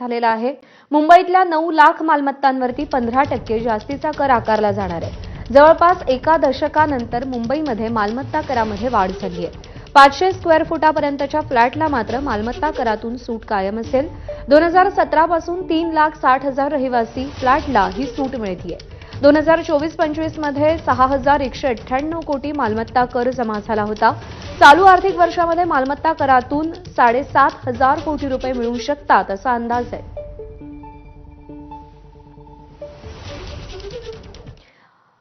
झालेला आहे. मुंबईतल्या नऊ लाख मालमत्तांवरती पंधरा टक्के जास्तीचा कर आकारला जाणार आहे. जवळपास एका दशकानंतर मुंबईमध्ये मालमत्ता करामध्ये वाढ झाली आहे. पाचशे स्क्वेअर फुटापर्यंतच्या फ्लॅटला मात्र मालमत्ता करातून सूट कायम असेल. दोन हजार सतरा पासून तीन लाख साठ हजार रहिवासी फ्लॅटला ही सूट मिळतीये. दोन हजार चोवीस पंचवीसमध्ये सहा हजार एकशे अठ्ठ्याण्णव कोटी मालमत्ता कर जमा झाला होता. चालू आर्थिक वर्षामध्ये मालमत्ता करातून साडेसात हजार कोटी रुपये मिळू शकतात असा अंदाज आहे.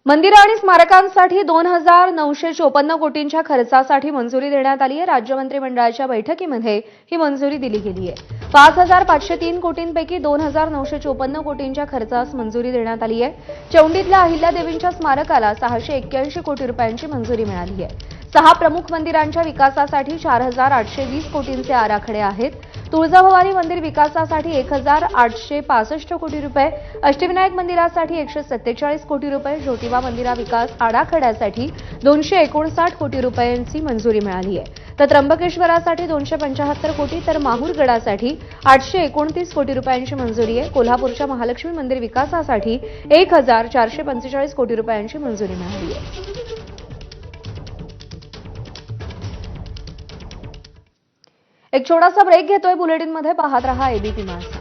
मंदिरं आणि स्मारकांसाठी दोन हजार नऊशे चोपन्न कोटींच्या खर्चासाठी मंजुरी देण्यात आली आहे. राज्य मंत्रिमंडळाच्या बैठकीमध्ये ही मंजुरी दिली गेली आहे. पाच हजार पाचशे तीन कोटींपैकी दोन हजार नऊशे चोपन्न कोटींच्या खर्चास मंजुरी देण्यात आली आहे. चौंडीतल्या अहिल्यादेवींच्या स्मारकाला सहाशे एक्क्याऐंशी कोटी रुपयांची मंजुरी मिळाली आहे. सहा प्रमुख मंदिरांच्या विकासासाठी चार हजार आठशे वीस कोटींचे आराखडे आहेत. तुळजाभवानी मंदिर विकासासाठी एक हजार आठशे पासष्ट कोटी रुपये अष्टविनायक मंदिरासाठी एकशे सत्तेचाळीस कोटी रुपये ज्योतिबा मंदिरा विकास आराखड्यासाठी दोनशे एकोणसाठ कोटी रुपयांची मंजुरी मिळाली आहे. तर त्र्यंबकेश्वरासाठी दोनशे पंचाहत्तर कोटी तर माहूरगडासाठी आठशे एकोणतीस कोटी रुपयांची मंजुरी आहे. कोल्हापूरच्या महालक्ष्मी मंदिर विकासासाठी एक हजार चारशे पंचेचाळीस कोटी रुपयांची मंजुरी मिळाली. आहे एक छोटासा ब्रेक घेतोय. बुलेटिनमध्ये पाहत रहा एबीपी माझा